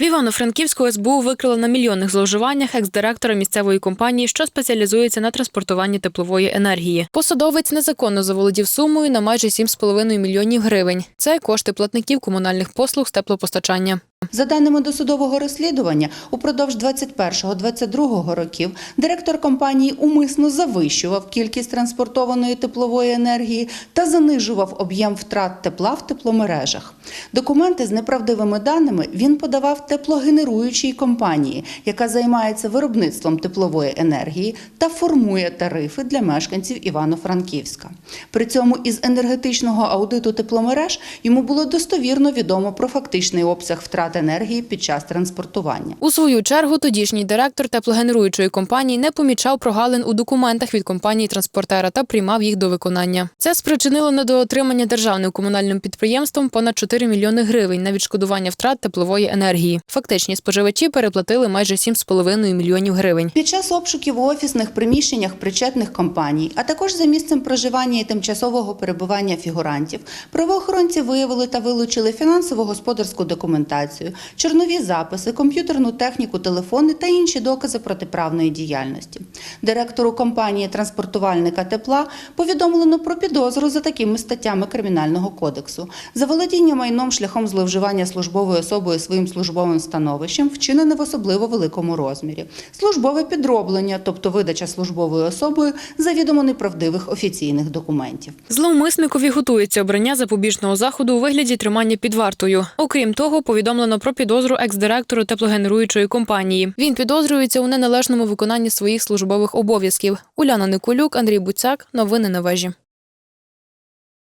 В Івано-Франківську СБУ викрила на мільйонних зловживаннях екс-директора місцевої компанії, що спеціалізується на транспортуванні теплової енергії. Посадовець незаконно заволодів сумою на майже 7,5 мільйонів гривень. Це кошти платників комунальних послуг з теплопостачання. За даними досудового розслідування, упродовж 21-22 років директор компанії умисно завищував кількість транспортованої теплової енергії та занижував об'єм втрат тепла в тепломережах. Документи з неправдивими даними він подавав теплогенеруючій компанії, яка займається виробництвом теплової енергії та формує тарифи для мешканців Івано-Франківська. При цьому із енергетичного аудиту тепломереж йому було достовірно відомо про фактичний обсяг втрат енергії під час транспортування. У свою чергу тодішній директор теплогенеруючої компанії не помічав прогалин у документах від компанії транспортера та приймав їх до виконання. Це спричинило недоотримання державним комунальним підприємством понад 4 мільйони гривень на відшкодування втрат теплової енергії. Фактичні споживачі переплатили майже 7,5 мільйонів гривень. Під час обшуків у офісних приміщеннях причетних компаній, а також за місцем проживання і тимчасового перебування фігурантів, правоохоронці виявили та вилучили фінансово-господарську документацію, чорнові записи, комп'ютерну техніку, телефони та інші докази протиправної діяльності. Директору компанії транспортувальника тепла повідомлено про підозру за такими статтями Кримінального кодексу: заволодіння майном шляхом зловживання службовою особою своїм службовим становищем, вчинене в особливо великому розмірі, службове підроблення, тобто видача службовою особою завідомо неправдивих офіційних документів. Зловмисникові готується обрання запобіжного заходу у вигляді тримання під вартою. Окрім того, повідомлено про підозру екс-директору теплогенеруючої компанії. Він підозрюється у неналежному виконанні своїх службових обов'язків. Уляна Николюк, Андрій Буцяк. Новини на вежі.